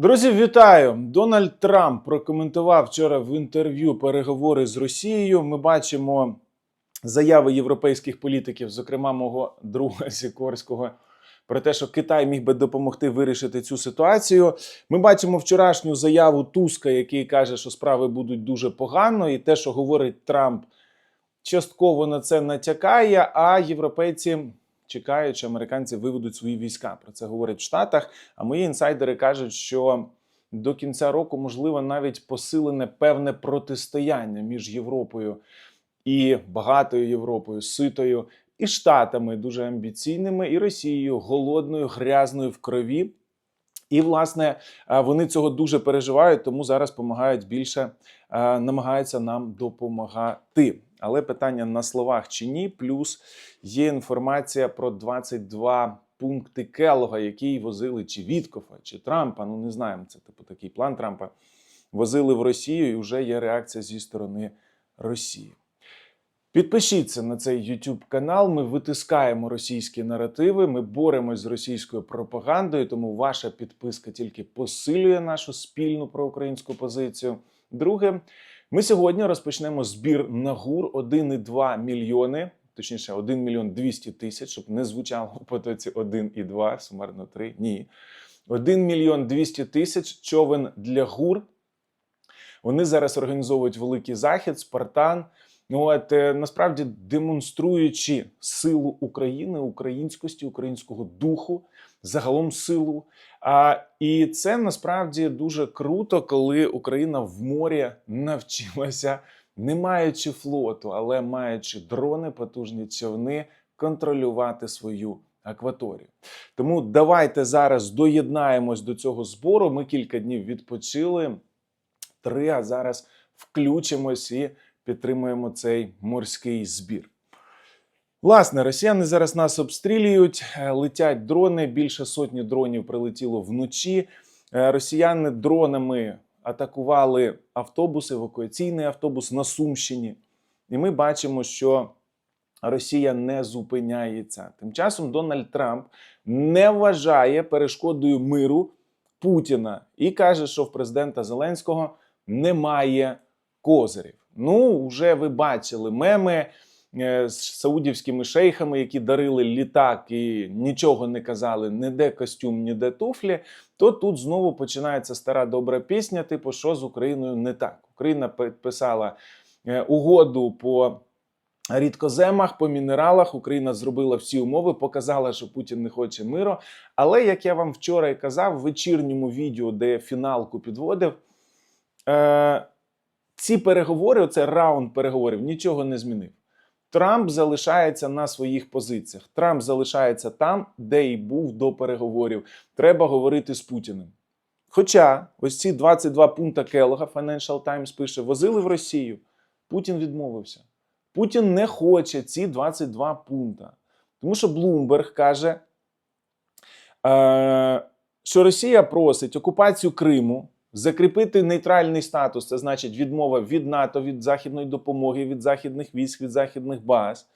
Друзі, вітаю! Дональд Трамп прокоментував вчора в інтерв'ю переговори з Росією. Ми бачимо заяви європейських політиків, зокрема мого друга Сікорського, про те, що Китай міг би допомогти вирішити цю ситуацію. Ми бачимо вчорашню заяву Туска, який каже, що справи будуть дуже погано, і те, що говорить Трамп, частково на це натякає. А європейці чекають, що американці виведуть свої війська. Про це говорять в Штатах. А мої інсайдери кажуть, що до кінця року можливо навіть посилене певне протистояння між Європою і багатою Європою, ситою, і Штатами дуже амбіційними, і Росією голодною, грязною в крові. І, власне, вони цього дуже переживають, тому зараз допомагають більше, намагаються нам допомагати. Але питання на словах чи ні. Плюс є інформація про 22 пункти Келога, які возили чи Віткофа, чи Трампа. Ну не знаємо. Це типу такий план Трампа. Возили в Росію, і вже є реакція зі сторони Росії. Підпишіться на цей YouTube канал. Ми витискаємо російські наративи. Ми боремось з російською пропагандою. Тому ваша підписка тільки посилює нашу спільну проукраїнську позицію. Друге, ми сьогодні розпочнемо збір на ГУР 1,2 мільйони, точніше, 1 мільйон 200 тисяч, щоб не звучало у потоці 1 і 2, сумарно 3. Ні. 1 мільйон 200 тисяч човен для ГУР. Вони зараз організовують великий захід, Спартан. Ну, от е, насправді демонструючи силу України, українськості, українського духу, загалом силу. А, і це насправді дуже круто, коли Україна в морі навчилася, не маючи флоту, але маючи дрони, потужні човни, контролювати свою акваторію. Тому давайте зараз доєднаємось до цього збору. Ми кілька днів відпочили. Три, а зараз включимось і підтримуємо цей морський збір. Власне, росіяни зараз нас обстрілюють, е, летять дрони. Більше сотні дронів прилетіло вночі. Е, Росіяни дронами атакували автобус, евакуаційний автобус на Сумщині. І ми бачимо, що Росія не зупиняється. Тим часом Дональд Трамп не вважає перешкодою миру Путіна і каже, що в президента Зеленського немає козирів. Ну, вже ви бачили меми з саудівськими шейхами, які дарили літак і нічого не казали, ні де костюм, ні де туфлі. То тут знову починається стара добра пісня, типу, що з Україною не так. Україна підписала е, угоду по рідкоземах, по мінералах. Україна зробила всі умови, показала, що Путін не хоче миру. Але як я вам вчора і казав, в вечірньому відео, де я фіналку підводив. Е, ці переговори, оце раунд переговорів, нічого не змінив. Трамп залишається на своїх позиціях. Трамп залишається там, де й був до переговорів. Треба говорити з Путіним. Хоча ось ці 22 пункти Келлога, Financial Times пише, возили в Росію. Путін відмовився. Путін не хоче ці 22 пункта. Тому що Блумберг каже, е, що Росія просить окупацію Криму. Закріпити нейтральний статус, це значить відмова від НАТО, від західної допомоги, від західних військ, від західних баз,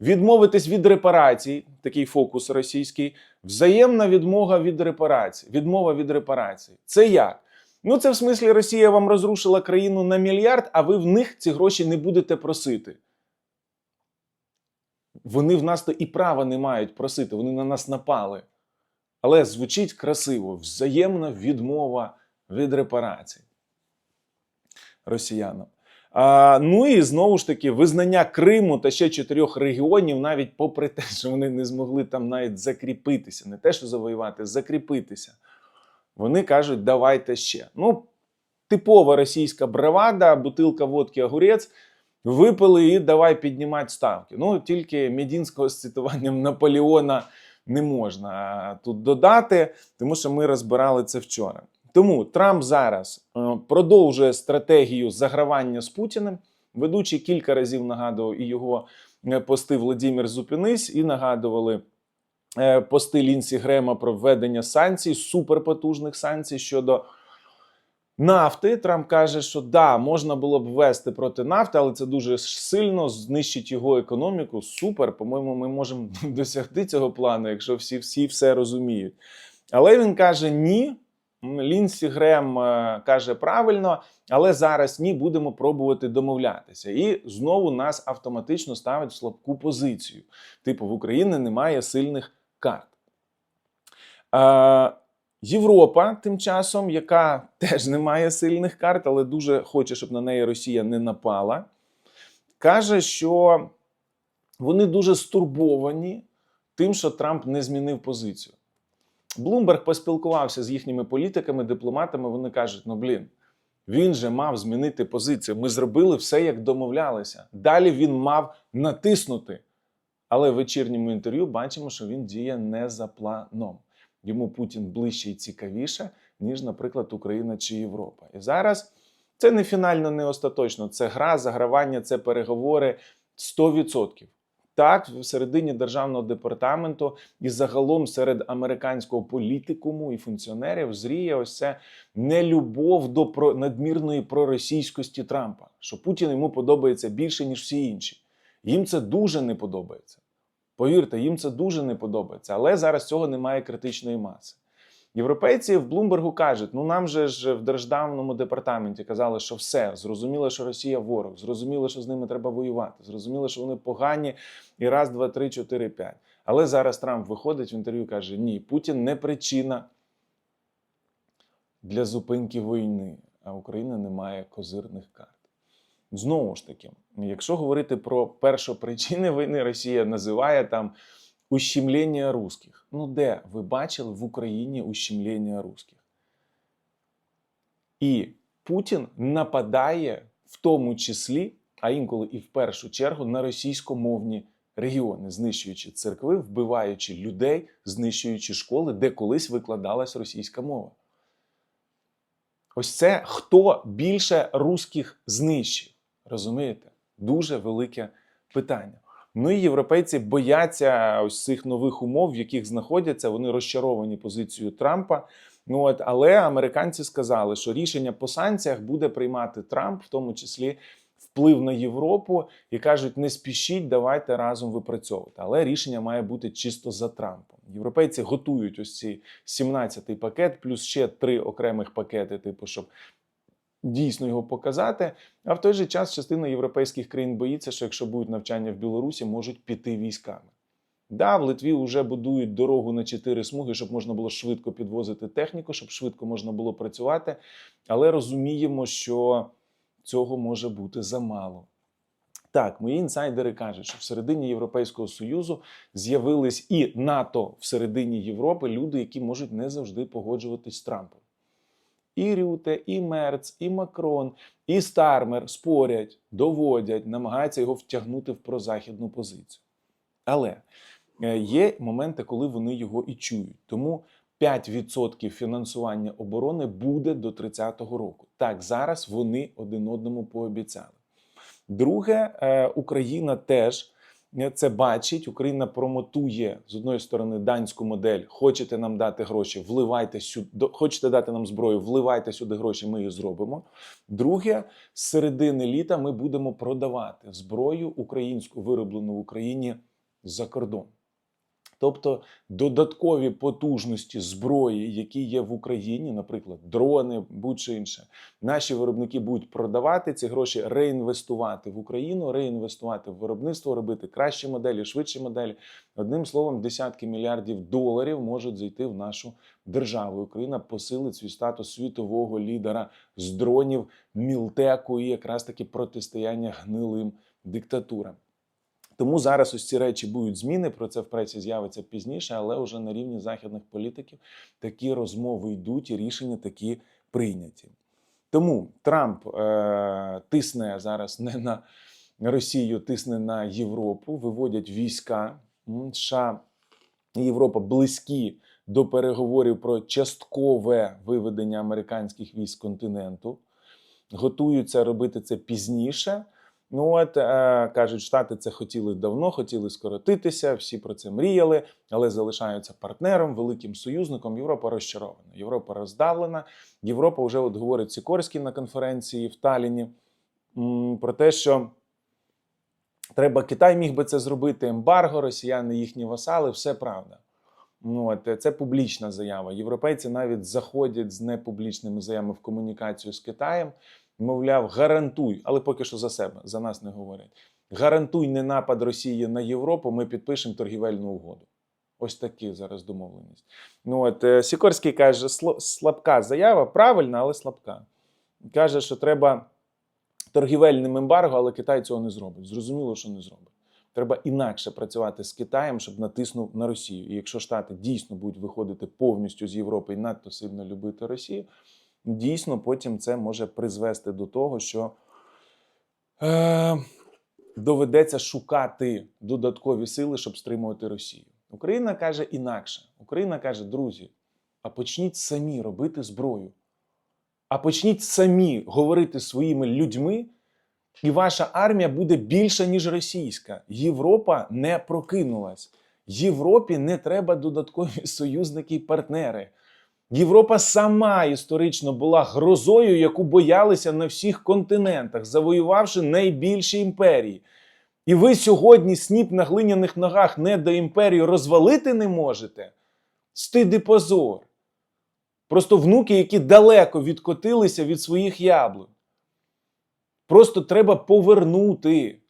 відмовитись від репарацій, такий фокус російський, взаємна відмова від репарацій. Відмова від репарацій. Це як? Ну, це в смислі Росія вам розрушила країну на мільярд, а ви в них ці гроші не будете просити. Вони в нас то і права не мають просити, вони на нас напали. Але звучить красиво: взаємна відмова від репарацій росіянам. А, ну і знову ж таки визнання Криму та ще чотирьох регіонів, навіть попри те, що вони не змогли там навіть закріпитися, не те, що завоювати, закріпитися. Вони кажуть, давайте ще. Ну, типова російська бравада, бутилка водки огурець. Випили і давай піднімати ставки. Ну, тільки Медінського з цитуванням Наполеона не можна тут додати, тому що ми розбирали це вчора. Тому Трамп зараз е, продовжує стратегію загравання з Путіним. Ведучий кілька разів нагадував і його е, пости Владимир Зупинись, і нагадували е, пости Лінсі Грема про введення санкцій, суперпотужних санкцій щодо нафти. Трамп каже, що да, можна було б ввести проти нафти, але це дуже сильно знищить його економіку. Супер. По-моєму, ми можемо досягти цього плану, якщо всі, всі все розуміють. Але він каже: ні. Лінсі Грем е, каже правильно, але зараз ні, будемо пробувати домовлятися. І знову нас автоматично ставить в слабку позицію. Типу, в Україні немає сильних карт. Е, Європа, тим часом, яка теж не має сильних карт, але дуже хоче, щоб на неї Росія не напала, каже, що вони дуже стурбовані тим, що Трамп не змінив позицію. Блумберг поспілкувався з їхніми політиками, дипломатами. Вони кажуть: ну блін, він же мав змінити позицію. Ми зробили все, як домовлялися. Далі він мав натиснути. Але в вечірньому інтерв'ю бачимо, що він діє не за планом. Йому Путін ближче і цікавіше, ніж, наприклад, Україна чи Європа. І зараз це не фінально, не остаточно. Це гра, загравання, це переговори 100%. Так, всередині державного департаменту і загалом серед американського політикуму і функціонерів зріє ось це нелюбов до про- надмірної проросійськості Трампа, що Путін йому подобається більше, ніж всі інші. Їм це дуже не подобається. Повірте, їм це дуже не подобається, але зараз цього немає критичної маси. Європейці в Блумбергу кажуть: ну нам же ж в державному департаменті казали, що все зрозуміло, що Росія ворог, зрозуміло, що з ними треба воювати, зрозуміло, що вони погані і раз, два, три, чотири, п'ять. Але зараз Трамп виходить в інтерв'ю каже: Ні, Путін не причина для зупинки війни, а Україна не має козирних карт. Знову ж таки, якщо говорити про першопричини війни, Росія називає там ущемлення русських. Ну де ви бачили в Україні ущемлення русських? І Путін нападає в тому числі, а інколи і в першу чергу, на російськомовні регіони, знищуючи церкви, вбиваючи людей, знищуючи школи, де колись викладалась російська мова. Ось це хто більше русських знищив. Розумієте? Дуже велике питання. Ну і європейці бояться ось цих нових умов, в яких знаходяться. Вони розчаровані позицією Трампа. Ну от, але американці сказали, що рішення по санкціях буде приймати Трамп, в тому числі вплив на Європу, і кажуть: не спішіть, давайте разом випрацьовувати. Але рішення має бути чисто за Трампом. Європейці готують ось цей 17-й пакет, плюс ще три окремих пакети, типу, щоб дійсно його показати. А в той же час частина європейських країн боїться, що якщо будуть навчання в Білорусі, можуть піти військами. Да, в Литві вже будують дорогу на чотири смуги, щоб можна було швидко підвозити техніку, щоб швидко можна було працювати. Але розуміємо, що цього може бути замало. Так, мої інсайдери кажуть, що всередині Європейського Союзу з'явились і НАТО всередині Європи люди, які можуть не завжди погоджуватись з Трампом. І Рюте, і Мерц, і Макрон, і Стармер спорять, доводять, намагаються його втягнути в прозахідну позицію. Але е, є моменти, коли вони його і чують. Тому 5% фінансування оборони буде до 30-го року. Так, зараз вони один одному пообіцяли. Друге, е, Україна теж це бачить. Україна промотує з одної сторони данську модель. Хочете нам дати гроші, вливайте сюди. Хочете дати нам зброю, вливайте сюди гроші. Ми її зробимо. Друге, з середини літа ми будемо продавати зброю українську, вироблену в Україні за кордон. Тобто додаткові потужності зброї, які є в Україні, наприклад, дрони, будь-що інше, наші виробники будуть продавати ці гроші, реінвестувати в Україну, реінвестувати в виробництво, робити кращі моделі, швидші моделі. Одним словом, десятки мільярдів доларів можуть зайти в нашу державу. Україна посилить свій статус світового лідера з дронів, мілтеку і якраз таки протистояння гнилим диктатурам. Тому зараз ось ці речі будуть зміни. Про це в пресі з'явиться пізніше, але вже на рівні західних політиків такі розмови йдуть і рішення такі прийняті. Тому Трамп е- тисне зараз не на Росію, тисне на Європу, виводять війська США і Європа близькі до переговорів про часткове виведення американських військ континенту. Готуються робити це пізніше. Ну от е, кажуть, штати це хотіли давно, хотіли скоротитися, всі про це мріяли, але залишаються партнером, великим союзником. Європа розчарована, Європа роздавлена. Європа вже от говорить Сікорський на конференції в Таліні про те, що треба Китай міг би це зробити, ембарго, росіяни їхні васали, все правда. Ну, от, це публічна заява. Європейці навіть заходять з непублічними заявами в комунікацію з Китаєм. Мовляв, гарантуй, але поки що за себе, за нас не говорять. Гарантуй не напад Росії на Європу, ми підпишемо торгівельну угоду. Ось такі зараз домовленість. Ну от е, Сікорський каже, слабка заява, правильна, але слабка. Каже, що треба торгівельним ембарго, але Китай цього не зробить. Зрозуміло, що не зробить. Треба інакше працювати з Китаєм, щоб натиснув на Росію. І якщо Штати дійсно будуть виходити повністю з Європи і надто сильно любити Росію, дійсно потім це може призвести до того, що е, доведеться шукати додаткові сили, щоб стримувати Росію. Україна каже інакше. Україна каже, друзі, а почніть самі робити зброю. А почніть самі говорити своїми людьми, і ваша армія буде більша, ніж російська. Європа не прокинулась. Європі не треба додаткові союзники і партнери. Європа сама історично була грозою, яку боялися на всіх континентах, завоювавши найбільші імперії. І ви сьогодні сніп на глиняних ногах не до імперії розвалити не можете. Стид і позор. Просто внуки, які далеко відкотилися від своїх яблунь. Просто треба повернути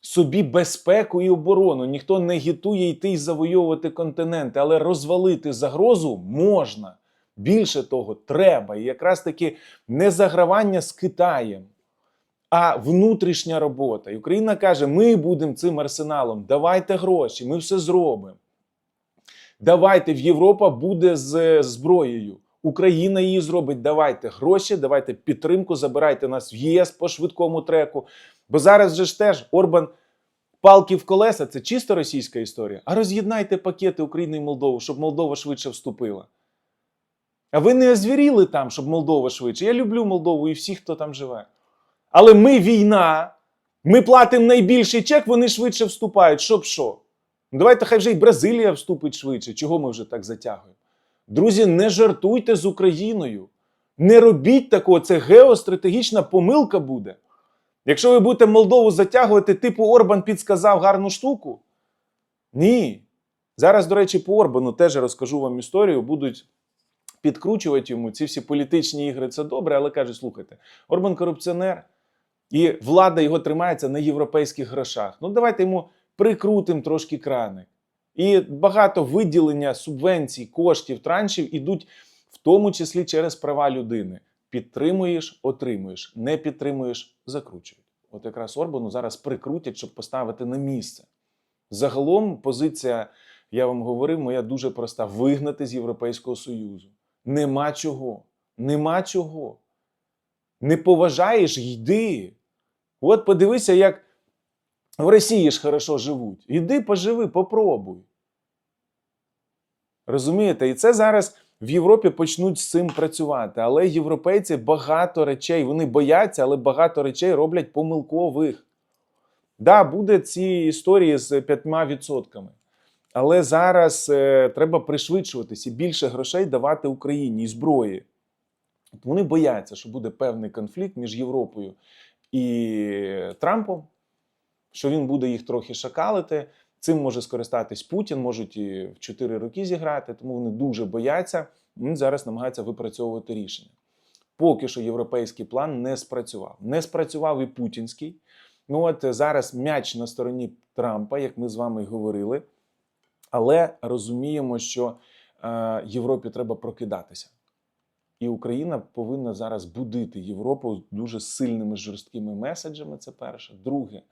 собі безпеку і оборону. Ніхто не гітує йти і завойовувати континенти, але розвалити загрозу можна. Більше того, треба. І якраз таки не загравання з Китаєм, а внутрішня робота. І Україна каже: ми будемо цим арсеналом, давайте гроші, ми все зробимо. Давайте в Європа буде з зброєю. Україна її зробить. Давайте гроші, давайте підтримку, забирайте нас в ЄС по швидкому треку. Бо зараз же ж теж Орбан палки в колеса це чисто російська історія. А роз'єднайте пакети України і Молдови, щоб Молдова швидше вступила. А ви не озвіріли там, щоб Молдова швидше. Я люблю Молдову і всіх, хто там живе. Але ми війна, ми платимо найбільший чек, вони швидше вступають. Щоб що? Ну, давайте хай вже й Бразилія вступить швидше. Чого ми вже так затягуємо? Друзі, не жартуйте з Україною. Не робіть такого, це геостратегічна помилка буде. Якщо ви будете Молдову затягувати, типу Орбан підсказав гарну штуку. Ні. Зараз, до речі, по Орбану теж розкажу вам історію, будуть підкручувати йому ці всі політичні ігри. Це добре, але каже: слухайте, Орбан корупціонер, і влада його тримається на європейських грошах. Ну, давайте йому прикрутимо трошки краник. І багато виділення субвенцій, коштів, траншів ідуть в тому числі через права людини. Підтримуєш, отримуєш, не підтримуєш, закручують. От якраз Орбану зараз прикрутять, щоб поставити на місце. Загалом позиція, я вам говорив, моя дуже проста: вигнати з Європейського Союзу. Нема чого. Нема чого. Не поважаєш, йди. От подивися, як в Росії ж хорошо живуть. Іди поживи, попробуй. Розумієте? І це зараз в Європі почнуть з цим працювати. Але європейці багато речей, вони бояться, але багато речей роблять помилкових. Да, буде ці історії з 5%. Але зараз е, треба пришвидшуватись і більше грошей давати Україні і зброї. Вони бояться, що буде певний конфлікт між Європою і Трампом, що він буде їх трохи шакалити. Цим може скористатись Путін, можуть і в 4 роки зіграти, тому вони дуже бояться. Вони зараз намагаються випрацьовувати рішення. Поки що європейський план не спрацював. Не спрацював і путінський. Ну от зараз м'яч на стороні Трампа, як ми з вами говорили. Але розуміємо, що е, Європі треба прокидатися. І Україна повинна зараз будити Європу дуже сильними жорсткими меседжами. Це перше. Друге,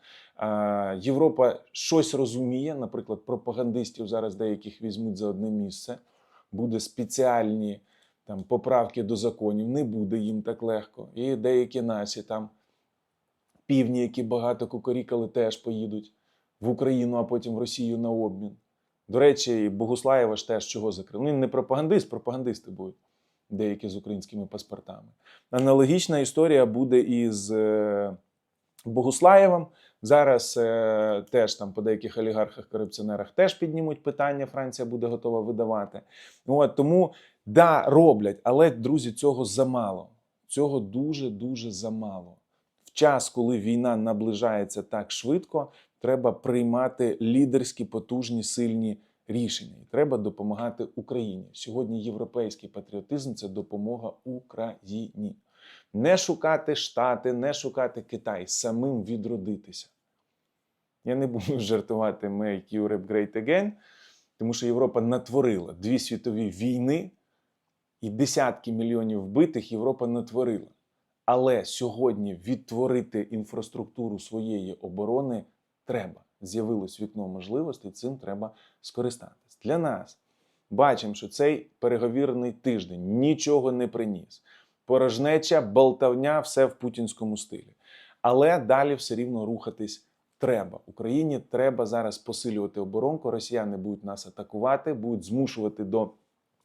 Європа щось розуміє. Наприклад, пропагандистів зараз деяких візьмуть за одне місце. Буде спеціальні там поправки до законів. Не буде їм так легко. І деякі наші там півні, які багато кукорікали, теж поїдуть в Україну, а потім в Росію на обмін. До речі, Богуслаєва ж теж чого закрив. Ну, Він не пропагандист, пропагандисти будуть деякі з українськими паспортами. Аналогічна історія буде і з е, Богуслаєвим. Зараз е, теж там по деяких олігархах-корупціонерах теж піднімуть питання. Франція буде готова видавати. От, тому да, роблять, але друзі, цього замало. Цього дуже дуже замало. В час, коли війна наближається так швидко, треба приймати лідерські, потужні, сильні рішення. І треба допомагати Україні. Сьогодні європейський патріотизм це допомога Україні. Не шукати Штати, не шукати Китай, самим відродитися. Я не буду жартувати Make Europe Great Again, тому що Європа натворила дві світові війни і десятки мільйонів вбитих Європа натворила. Але сьогодні відтворити інфраструктуру своєї оборони треба. З'явилось вікно можливостей, цим треба скористатись. Для нас бачимо, що цей переговірний тиждень нічого не приніс. Порожнеча, болтавня, все в путінському стилі. Але далі все рівно рухатись треба. Україні треба зараз посилювати оборонку. Росіяни будуть нас атакувати, будуть змушувати до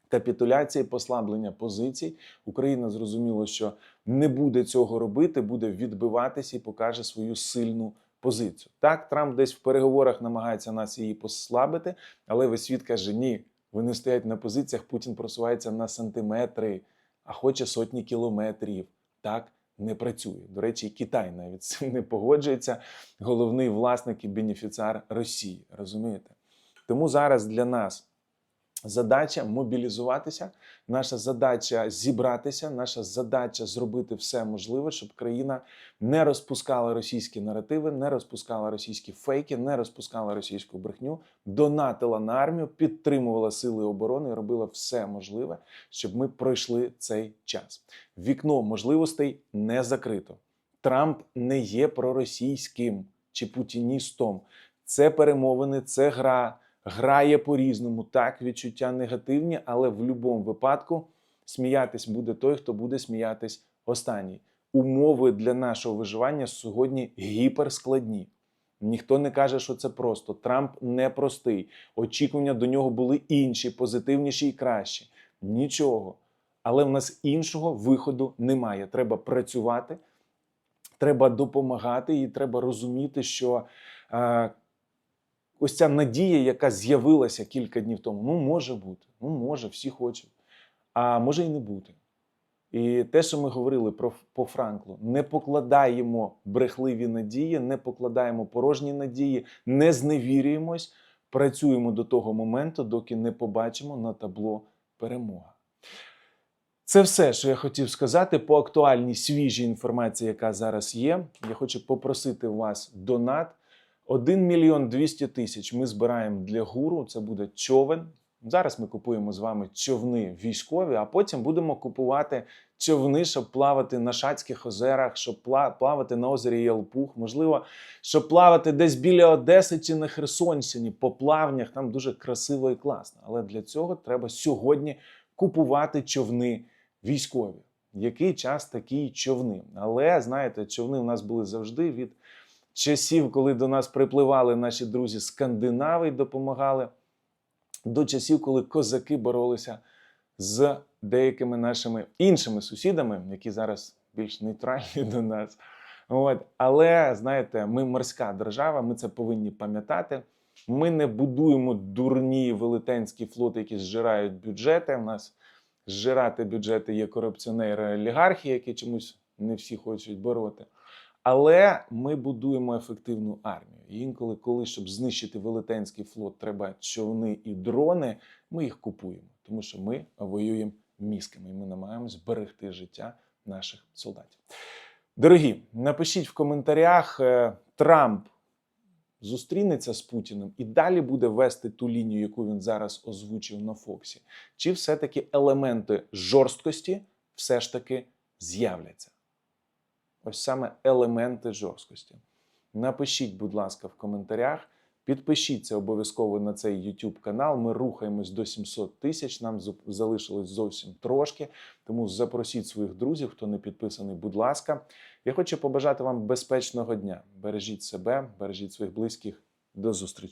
капітуляції, послаблення позицій. Україна зрозуміло, що не буде цього робити, буде відбиватися і покаже свою сильну позицію. Так, Трамп десь в переговорах намагається нас її послабити, але весь світ каже: ні, вони стоять на позиціях. Путін просувається на сантиметри, а хоче сотні кілометрів. Так не працює. До речі, і Китай навіть з цим не погоджується. Головний власник і бенефіціар Росії. Розумієте? Тому зараз для нас задача мобілізуватися, наша задача зібратися, наша задача зробити все можливе, щоб країна не розпускала російські наративи, не розпускала російські фейки, не розпускала російську брехню, донатила на армію, підтримувала сили оборони і робила все можливе, щоб ми пройшли цей час. Вікно можливостей не закрито. Трамп не є проросійським чи путіністом. Це перемовини, це гра грає по-різному. Так, відчуття негативні, але в будь-якому випадку сміятись буде той, хто буде сміятись останній. Умови для нашого виживання сьогодні гіперскладні. Ніхто не каже, що це просто. Трамп непростий. Очікування до нього були інші, позитивніші і кращі. Нічого. Але в нас іншого виходу немає. Треба працювати, треба допомагати, і треба розуміти, що е, ось ця надія, яка з'явилася кілька днів тому, ну може бути, ну може, всі хочуть, а може і не бути. І те, що ми говорили про по Франклу, не покладаємо брехливі надії, не покладаємо порожні надії, не зневірюємось, працюємо до того моменту, доки не побачимо на табло перемога. Це все, що я хотів сказати по актуальній свіжій інформації, яка зараз є. Я хочу попросити вас донат. 1 мільйон 200 тисяч ми збираємо для гуру. Це буде човен. Зараз ми купуємо з вами човни військові, а потім будемо купувати човни, щоб плавати на Шацьких озерах, щоб плавати на озері Ялпух, можливо, щоб плавати десь біля Одеси чи на Херсонщині по плавнях. Там дуже красиво і класно. Але для цього треба сьогодні купувати човни військові. Який час такі човни? Але знаєте, човни у нас були завжди від часів, коли до нас припливали наші друзі скандинави і допомагали, до часів, коли козаки боролися з деякими нашими іншими сусідами, які зараз більш нейтральні до нас. От. Але знаєте, ми морська держава, ми це повинні пам'ятати. Ми не будуємо дурні велетенські флоти, які зжирають бюджети. У нас зжирати бюджети є корупціонери олігархи, які чомусь не всі хочуть бороти. Але ми будуємо ефективну армію. І інколи, коли щоб знищити велетенський флот, треба човни і дрони. Ми їх купуємо, тому що ми воюємо мізками. І ми намагаємось зберегти життя наших солдатів. Дорогі, напишіть в коментарях, е, Трамп зустрінеться з Путіним і далі буде вести ту лінію, яку він зараз озвучив на Фоксі. Чи все-таки елементи жорсткості все ж таки з'являться? Ось саме елементи жорсткості. Напишіть, будь ласка, в коментарях. Підпишіться обов'язково на цей YouTube канал. Ми рухаємось до 700 тисяч. Нам залишилось зовсім трошки. Тому запросіть своїх друзів, хто не підписаний, будь ласка. Я хочу побажати вам безпечного дня. Бережіть себе, бережіть своїх близьких. До зустрічі.